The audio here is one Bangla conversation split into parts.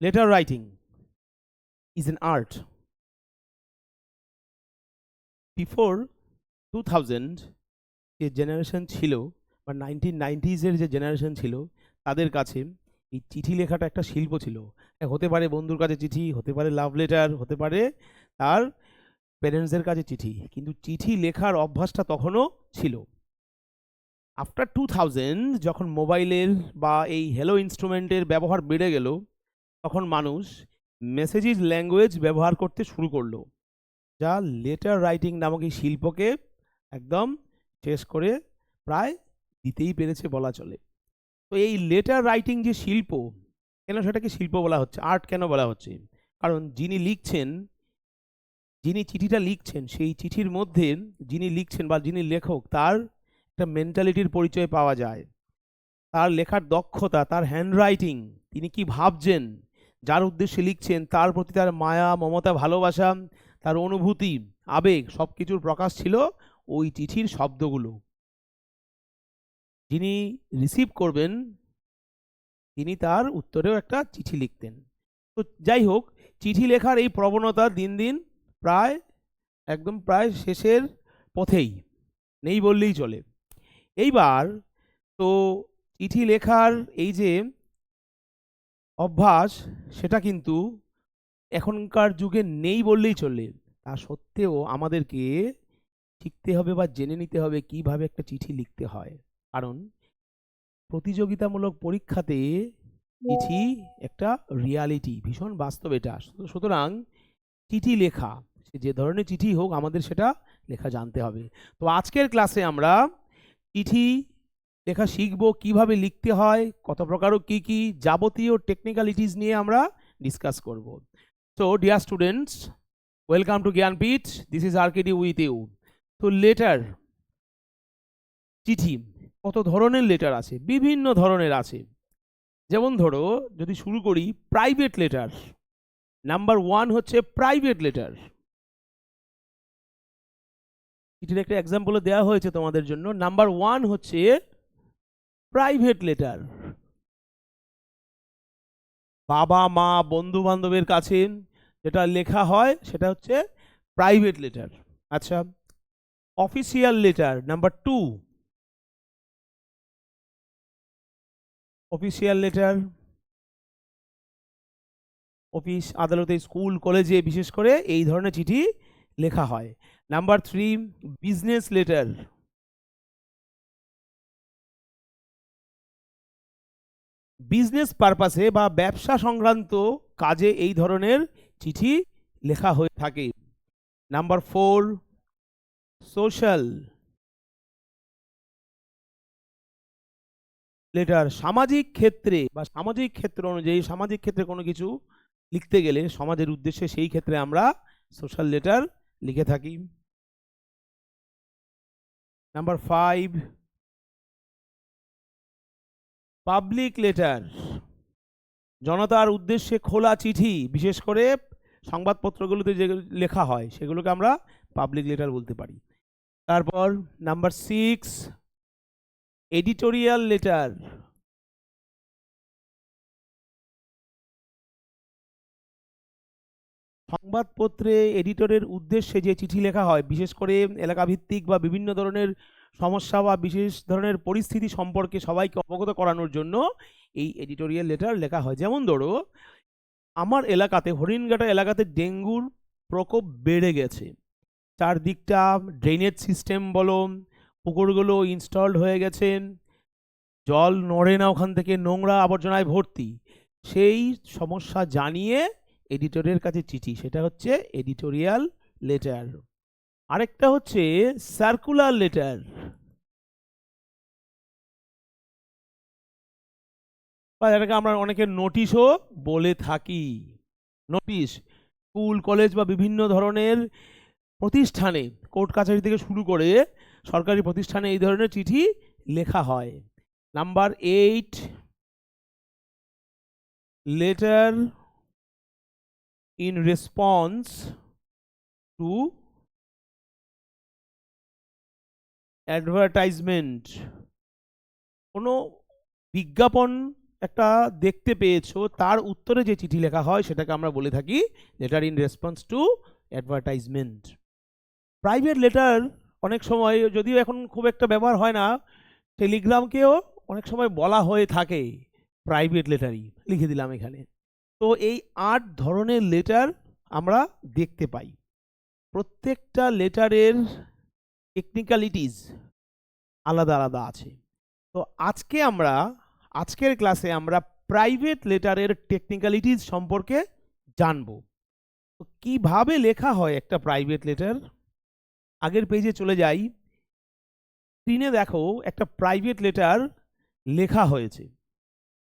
letter writing is an art. Before 2000 যে জেনারেশন ছিল, বা নাইনটিন নাইনটিজের যে জেনারেশন ছিল, তাদের কাছে এই চিঠি লেখাটা একটা শিল্প ছিল। হতে পারে বন্ধুর কাছে চিঠি, হতে পারে লাভ লেটার হতে পারে তার প্যারেন্টসদের কাছে চিঠি। কিন্তু চিঠি লেখার অভ্যাসটা তখনও ছিল। আফটার টু থাউজেন্ড যখন মোবাইলের বা এই হ্যালো ইনস্ট্রুমেন্টের ব্যবহার বেড়ে গেল তখন মানুষ মেসেজিজ ল্যাঙ্গুয়েজ ব্যবহার করতে শুরু করল। যা লেটার রাইটিং নামক এই শিল্পকে একদম শেষ করে প্রায় দিতেই পেরেছে বলা চলে। তো এই লেটার রাইটিং যে শিল্প, কেন সেটাকে শিল্প বলা হচ্ছে আর্ট কেন বলা হচ্ছে? কারণ যিনি লিখছেন, যিনি চিঠিটা লিখছেন, সেই চিঠির মধ্যে যিনি লিখছেন বা যিনি লেখক, তার একটা মেন্টালিটির পরিচয় পাওয়া যায়। তার লেখার দক্ষতা, তার হ্যান্ডরাইটিং তিনি কি ভাবছেন যার উদ্দেশ্যে লিখছেন, তার প্রতি তার মায়া, মমতা, ভালোবাসা, তার অনুভূতি, আবেগ সব কিছুর প্রকাশ ছিল ওই চিঠির শব্দগুলো। যিনি রিসিভ করবেন, তিনি তার উত্তরেও একটা চিঠি লিখতেন। তো যাই হোক, চিঠি লেখার এই প্রবণতা দিন দিন প্রায়, একদম প্রায় শেষের পথেই, নেই বললেই চলে। এইবার তো চিঠি লেখার এই যে অভ্যাস সেটা কিন্তু এখনকার যুগে নেই বললেই চলে। তা সত্ত্বেও আমাদেরকে শিখতে হবে বা জেনে নিতে হবে কীভাবে একটা চিঠি লিখতে হয়। কারণ প্রতিযোগিতামূলক পরীক্ষাতে চিঠি একটা রিয়ালিটি ভীষণ বাস্তব এটা। সুত- সুতরাং চিঠি লেখা যে ধরনের চিঠি হোক আমাদের সেটা লেখা জানতে হবে। তো আজকের ক্লাসে আমরা চিঠি লেখা শিখব, কীভাবে লিখতে হয় কত প্রকার ও কী কী, যাবতীয় টেকনিক্যালিটিস নিয়ে আমরা ডিসকাস করব। So dear students welcome to Gyanpeeth this is RKD with you তো লেটার চিঠি, কত ধরনের লেটার আছে? বিভিন্ন ধরনের আছে। যেমন ধরো, যদি শুরু করি প্রাইভেট লেটার নাম্বার ওয়ান হচ্ছে প্রাইভেট লেটার চিঠির একটা এক্সাম্পল দেওয়া হয়েছে তোমাদের জন্য। নাম্বার ওয়ান হচ্ছে প্রাইভেট লেটার বাবা, মা বন্ধু বান্ধবের কাছে যেটা লেখা হয় সেটা হচ্ছে প্রাইভেট লেটার আচ্ছা official letter number two official letter office আদালতে স্কুল কলেজে বিশেষ করে এই ধরনের চিঠি লেখা হয়। Number three business letter business পারপাসে বা ব্যবসা সংক্রান্ত কাজে এই ধরনের চিঠি লেখা হয়ে থাকে। নাম্বার ফোর সোশ্যাল লেটার সামাজিক ক্ষেত্রে বা সামাজিক ক্ষেত্র অনুযায়ী, সামাজিক ক্ষেত্রে কোনো কিছু লিখতে গেলে সমাজের উদ্দেশ্যে সেই ক্ষেত্রে আমরা সোশ্যাল লেটার লিখে থাকি। নাম্বার ফাইভ পাবলিক লেটার জনতার উদ্দেশ্যে খোলা চিঠি, বিশেষ করে সংবাদপত্রগুলোতে যে লেখা হয়, সেগুলোকে আমরা পাবলিক লেটার বলতে পারি। তারপর নাম্বার সিক্স এডিটোরিয়াল লেটার সংবাদপত্রে এডিটরের উদ্দেশ্যে যে চিঠি লেখা হয়, বিশেষ করে এলাকাভিত্তিক বা বিভিন্ন ধরনের সমস্যা বা বিশেষ ধরনের পরিস্থিতি সম্পর্কে সবাইকে অবগত করানোর জন্য এই এডিটোরিয়াল লেটার লেখা হয়। যেমন ধরো, আমার এলাকাতে, হরিণঘাটা এলাকাতে ডেঙ্গুর প্রকোপ বেড়ে গেছে। চারদিকটা ড্রেনেজ সিস্টেম বলো, পুকুরগুলো ইনস্টলড হয়ে গেছে। জল নড়ে না ওখান থেকে, নোংরা আবর্জনায় ভর্তি। সেই সমস্যা জানিয়ে এডিটরের কাছে চিঠি। সেটা হচ্ছে এডিটোরিয়াল লেটার আরেকটা হচ্ছে সার্কুলার লেটার বা এটাকে আমরা অনেকে নোটিশও বলে থাকি। নোটিশ স্কুল কলেজ বা বিভিন্ন ধরনের প্রতিষ্ঠানে কোর্ট কাছারি থেকে শুরু করে সরকারি প্রতিষ্ঠানে এই ধরনের চিঠি লেখা হয়। Number eight letter in response to advertisement কোনো বিজ্ঞাপন একটা দেখতে পেয়েছ, তার উত্তরে যে চিঠি লেখা হয় সেটাকে আমরা বলে থাকি letter in response to advertisement private letter অনেক সময়, যদিও এখন খুব একটা ব্যবহার হয় না টেলিগ্রামকেও অনেক সময় বলা হয়ে থাকে প্রাইভেট লেটারই লিখে দিলাম এখানে। তো এই আট ধরনের লেটার আমরা দেখতে পাই। প্রত্যেকটা লেটারের টেকনিক্যালিটিস আলাদা আলাদা আছে। তো আজকে আমরা, আজকের ক্লাসে আমরা প্রাইভেট লেটারের টেকনিক্যালিটিস সম্পর্কে জানব। তো কীভাবে লেখা হয় একটা প্রাইভেট লেটার আগের পেজে চলে যাই। স্ক্রিনে দেখো একটা প্রাইভেট লেটার লেখা হয়েছে।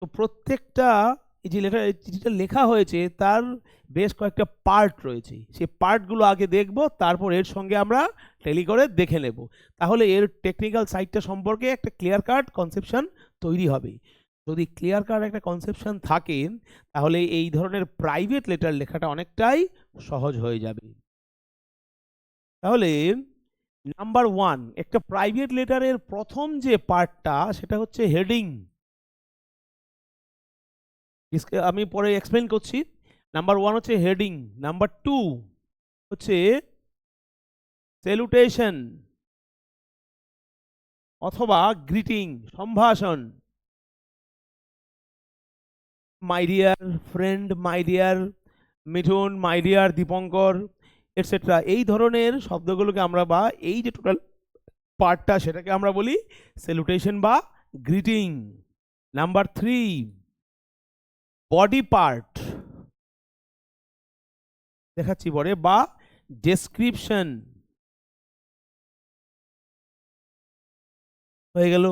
তো প্রত্যেকটা এই যে লেটার চিঠিটা লেখা হয়েছে, তার বেশ কয়েকটা পার্ট রয়েছে। সেই পার্টগুলো আগে দেখব, তারপর এর সঙ্গে আমরা টেলি করে দেখে নেব। তাহলে এর টেকনিক্যাল সাইডটা সম্পর্কে একটা ক্লিয়ার কাট কনসেপশন তৈরি হবে। যদি ক্লিয়ার কাট একটা কনসেপশন থাকে, তাহলে এই ধরনের প্রাইভেট লেটার লেখাটা অনেকটাই সহজ হয়ে যাবে। তাহলে নাম্বার ওয়ান একটা প্রাইভেট লেটারের প্রথম যে পার্টটা সেটা হচ্ছে হেডিং আমি পরে এক্সপ্লেন করছি। নাম্বার ওয়ান হচ্ছে হেডিং নাম্বার টু হচ্ছে সেলুটেশন অথবা গ্রিটিং সম্ভাষণ। My dear friend my dear Mithun my dear Dipankar etcetera এই ধরনের শব্দগুলোকে আমরা বা এই যে টোটাল পার্টটা সেটাকে আমরা বলি সেলুটেশন বা greeting number three body part দেখাচ্ছি পরে, বা ডেসক্রিপশন হয়ে গেল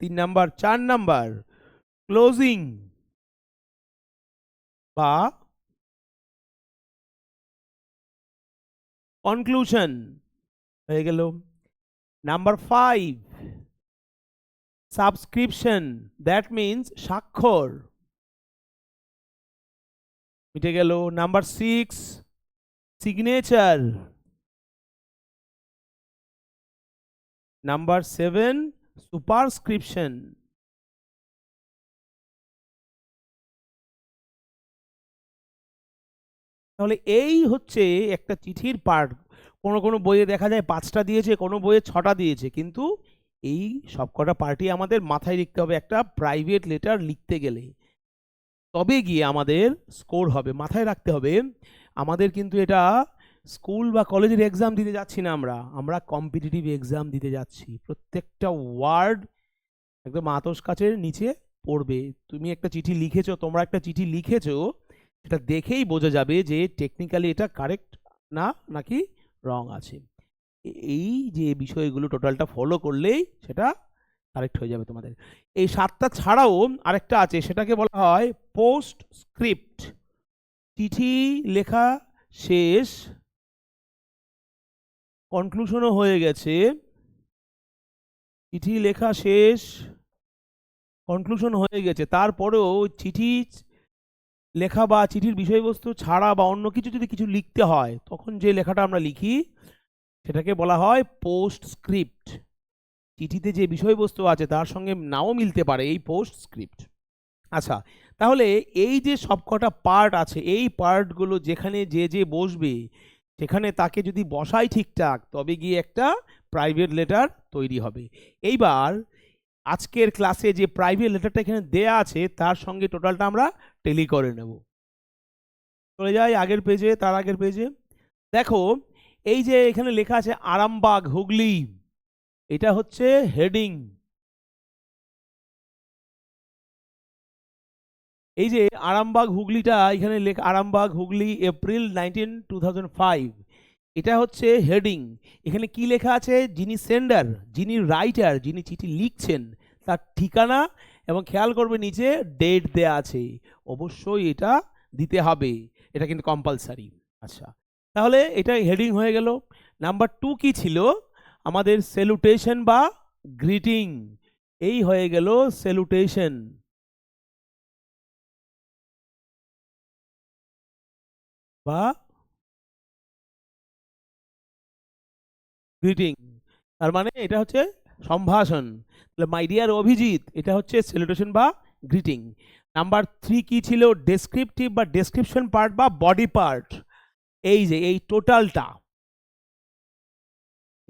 তিন নাম্বার, চার নাম্বার ক্লোজিং বা কনক্লুশন হয়ে গেল number five subscription that means স্বাক্ষর। মিটে গেল। Number six signature number seven superscription তাহলে এই হচ্ছে একটা চিঠির পার্ট কোনো কোনো বইয়ে দেখা যায় পাঁচটা দিয়েছে, কোনো বইয়ে ছটা দিয়েছে, কিন্তু এই সবকটা পার্টি আমাদের মাথায় লিখতে হবে একটা প্রাইভেট লেটার লিখতে গেলে। তবে গিয়ে আমাদের স্কোর হবে, মাথায় রাখতে হবে। আমাদের কিন্তু এটা স্কুল বা কলেজের এক্সাম দিতে যাচ্ছি না আমরা আমরা কম্পিটিটিভ এক্সাম দিতে যাচ্ছি। প্রত্যেকটা ওয়ার্ড একদম আতস কাছের নিচে পড়বে। তুমি একটা চিঠি লিখেছো, তোমরা একটা চিঠি লিখেছো, সেটা দেখেই বোঝা যাবে যে টেকনিক্যালি এটা কারেক্ট না, নাকি রং আছে। এই যে বিষয়গুলো টোটালটা ফলো করলেই সেটা কারেক্ট হয়ে যাবে তোমাদের। এই সাতটা ছাড়াও আরেকটা আছে, সেটাকে বলা হয় পোস্ট স্ক্রিপ্ট চিঠি লেখা শেষ, কনক্লুশনও হয়ে গেছে। চিঠি লেখা শেষ, কনক্লুশন হয়ে গেছে। তারপরেও চিঠি লেখা বা চিঠির বিষয়বস্তু ছাড়া বা অন্য কিছু যদি কিছু লিখতে হয়, তখন যে লেখাটা আমরা লিখি, সেটাকে বলা হয় পোস্ট স্ক্রিপ্ট চিঠিতে যে বিষয়বস্তু আছে তার সঙ্গে নাও মিলতে পারে এই পোস্ট স্ক্রিপ্ট আচ্ছা তাহলে এই যে সবকটা পার্ট আছে, এই পার্টগুলো যেখানে যে যে বসবে, সেখানে তাকে যদি বসাই ঠিকঠাক, তবে গিয়ে একটা প্রাইভেট লেটার তৈরি হবে। এইবার আজকের ক্লাসে যে প্রাইভেট লেটারটা এখানে দেয়া আছে, তার সঙ্গে টোটালটা আমরা টেলি করে নেব। চলে যাই আগের পেজে তার আগের পেজে দেখো, এই যে এখানে লেখা আছে, আরামবাগ, হুগলি। এটা হচ্ছে হেডিং। এই যে আরামবাগ হুগলিটা, এখানে লেখা Arambagh Hooghly, April nineteen, two এটা হচ্ছে হেডিং। এখানে কি লেখা আছে? যিনি সেন্ডার, যিনি রাইটার, যিনি চিঠি লিখছেন, তার ঠিকানা এবং খেয়াল করবে নিচে, ডেট দেয়া আছে। অবশ্যই এটা দিতে হবে। এটা কিন্তু কম্পালসারি আচ্ছা। তাহলে এটা হেডিং হয়ে গেল। নাম্বার টু কি ছিল? আমাদের সেলুটেশন বা গ্রিটিং এই হয়ে গেল সেলুটেশন বা গ্রিটিং তার মানে এটা হচ্ছে সম্ভাষণ। তাহলে মাই ডিয়ার অভিজিৎ, এটা হচ্ছে সেলুটেশন বা গ্রিটিং নাম্বার থ্রি কি ছিল? ডেসক্রিপটিভ বা ডেসক্রিপশন পার্ট বা বডি পার্ট এই যে, এই টোটালটা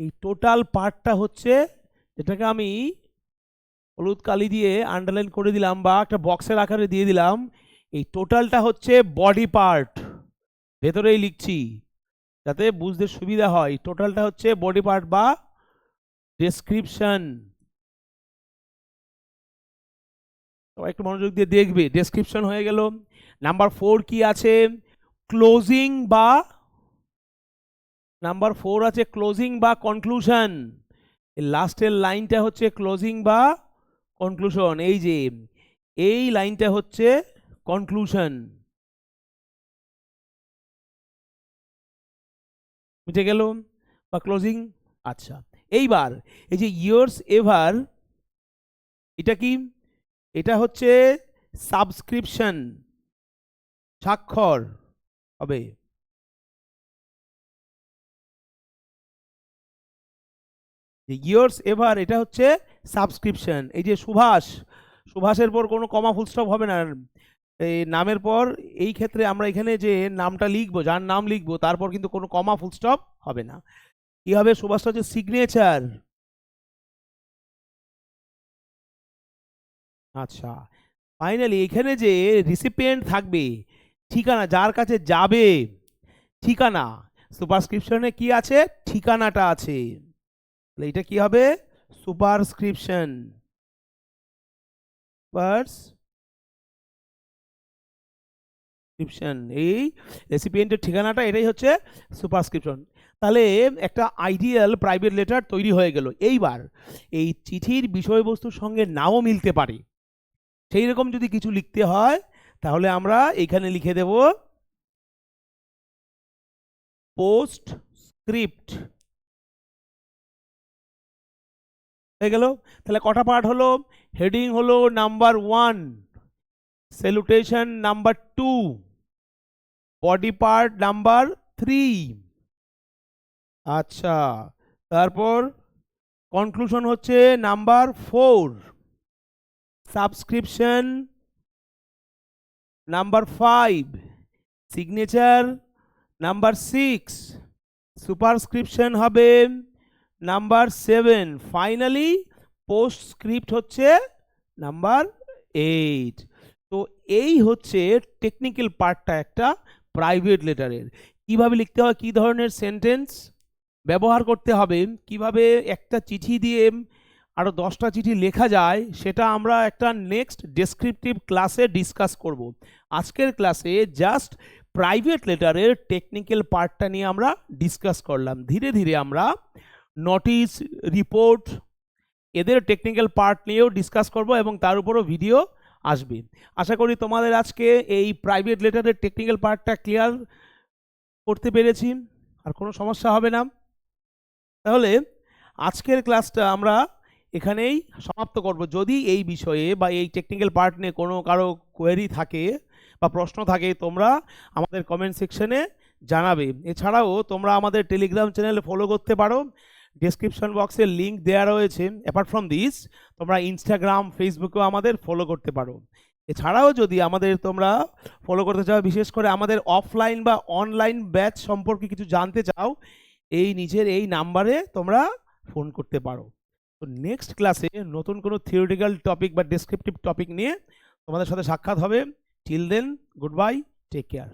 এই টোটাল পার্টটা হচ্ছে যেটাকে আমি হলুদ কালি দিয়ে আন্ডারলাইন করে দিলাম বা একটা বক্সের আকারে দিয়ে দিলাম। এই টোটালটা হচ্ছে বডি পার্ট ভেতরেই লিখছি যাতে বুঝতে সুবিধা হয়। টোটালটা হচ্ছে বডি পার্ট বা ডেসক্রিপশন একটু মনোযোগ দিয়ে দেখবে। ডেসক্রিপশন হয়ে গেল। নাম্বার ফোর কি আছে? ক্লোজিং বা নাম্বার ফোর আছে ক্লোজিং বা কনক্লুশন লাস্টের লাইনটা হচ্ছে ক্লোজিং বা কনক্লুশন এই যে, এই লাইনটা হচ্ছে কনক্লুশন বুঝে গেল? বা ক্লোজিং আচ্ছা এইবার এই যে ইয়ার্স এভার এটা কি? এটা হচ্ছে সাবস্ক্রিপশন স্বাক্ষর হবে। ইয়ার্স এভার এটা হচ্ছে সাবস্ক্রিপশন এই যে সুভাষ, সুভাষের পর কোনো কমা ফুলস্টপ হবে না। এই নামের পর এই ক্ষেত্রে আমরা এখানে যে নামটা লিখব, যার নাম লিখব, তারপর কিন্তু কোনো কমা ফুলস্টপ হবে না। কি হবে? সুভাষটা হচ্ছে সিগনেচার আচ্ছা ফাইনালি এখানে যে রিসিপিয়েন্ট থাকবে, ঠিকানা, যার কাছে যাবে, ঠিকানা। সুপারস্ক্রিপশনে কি আছে? ঠিকানাটা আছে। তাহলে এটা কি হবে? সুপারস্ক্রিপশন সুপারস্ক্রিপশন এই রেসিপিয়েন্টের ঠিকানাটা এটাই হচ্ছে সুপারস্ক্রিপশন তাহলে একটা আইডিয়াল প্রাইভেট লেটার তৈরি হয়ে গেল। এইবার এই চিঠির বিষয়বস্তুর সঙ্গে নাও মিলতে পারে। সেই রকম যদি কিছু লিখতে হয়, তাহলে আমরা এখানে লিখে দেব পোস্ট স্ক্রিপ্ট হয়ে গেল। তাহলে কটা পার্ট হলো? হেডিং হলো number one salutation number two body part number three আচ্ছা তারপর কনক্লুশন হচ্ছে number four subscription number five signature number six superscription হবে number seven. Finally postscript হচ্ছে নাম্বার এইট। তো এই হচ্ছে টেকনিক্যাল পার্টটা একটা প্রাইভেট লেটারের কীভাবে লিখতে হয়, কী ধরনের সেন্টেন্স ব্যবহার করতে হবে, কীভাবে একটা চিঠি দিয়ে আরও দশটা চিঠি লেখা যায়, সেটা আমরা একটা নেক্সট ডেসক্রিপটিভ ক্লাসে ডিসকাস করব। আজকের ক্লাসে জাস্ট প্রাইভেট লেটারের টেকনিক্যাল পার্টটা নিয়ে আমরা ডিসকাস করলাম। ধীরে ধীরে আমরা নোটিশ রিপোর্ট এদের টেকনিক্যাল পার্ট নিয়েও ডিসকাস করব এবং তার উপরও ভিডিও আসবে। আশা করি তোমাদের আজকে এই প্রাইভেট লেটারের টেকনিক্যাল পার্টটা ক্লিয়ার করতে পেরেছি, আর কোনো সমস্যা হবে না। তাহলে আজকের ক্লাসটা আমরা এখানেই সমাপ্ত করব। যদি এই বিষয়ে বা এই টেকনিক্যাল পার্ট নিয়ে কোনো কারও কোয়েরি থাকে বা প্রশ্ন থাকে, তোমরা আমাদের কমেন্ট সেকশনে জানাবে। এছাড়াও তোমরা আমাদের টেলিগ্রাম চ্যানেল ফলো করতে পারো। ডেসক্রিপশন বক্সে লিঙ্ক দেওয়া রয়েছে। অ্যাপার্ট ফ্রম দিস তোমরা ইনস্টাগ্রাম ফেসবুকেও আমাদের ফলো করতে পারো। এছাড়াও যদি আমাদের তোমরা ফলো করতে চাও, বিশেষ করে আমাদের অফলাইন বা অনলাইন ব্যাচ সম্পর্কে কিছু জানতে চাও, এই নিজের এই নাম্বারে তোমরা ফোন করতে পারো। তো নেক্সট ক্লাসে নতুন কোনো থিওরিটিক্যাল টপিক বা ডেসক্রিপটিভ টপিক নিয়ে তোমাদের সাথে সাক্ষাৎ হবে। Till then good bye take care